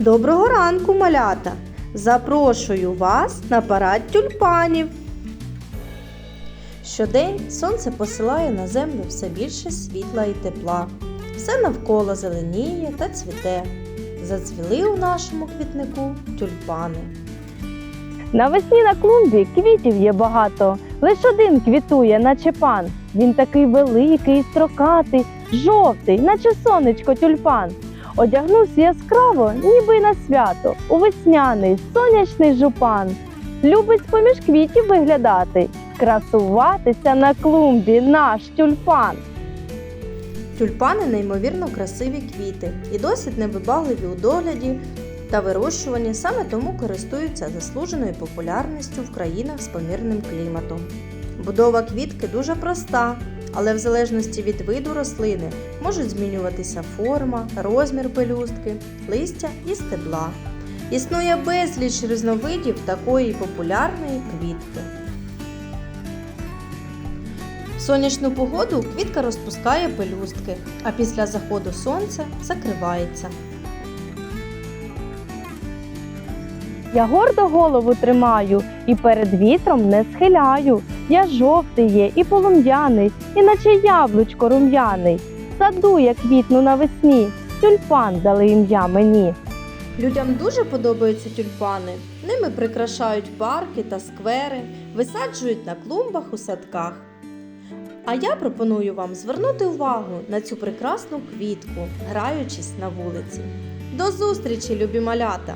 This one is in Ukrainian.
Доброго ранку, малята! Запрошую вас на парад тюльпанів. Щодень сонце посилає на землю все більше світла і тепла. Все навколо зеленіє та цвіте. Зацвіли у нашому квітнику тюльпани. Навесні на клумбі квітів є багато, лиш один квітує, наче пан. Він такий великий, строкатий, жовтий, наче сонечко тюльпан. Одягнувся яскраво, ніби на свято, у весняний, сонячний жупан. Любить поміж квітів виглядати, красуватися на клумбі наш тюльпан. Тюльпани неймовірно красиві квіти і досить невибагливі у догляді та вирощуванні, саме тому користуються заслуженою популярністю в країнах з помірним кліматом. Будова квітки дуже проста, але в залежності від виду рослини можуть змінюватися форма, розмір пелюстки, листя і стебла. Існує безліч різновидів такої популярної квітки. В сонячну погоду квітка розпускає пелюстки, а після заходу сонця закривається. Я гордо голову тримаю і перед вітром не схиляю. Я жовтий є і полум'яний, і наче яблучко рум'яний. Саду я квітну навесні, тюльпан дали ім'я мені. Людям дуже подобаються тюльпани. Ними прикрашають парки та сквери, висаджують на клумбах у садках. А я пропоную вам звернути увагу на цю прекрасну квітку, граючись на вулиці. До зустрічі, любі малята!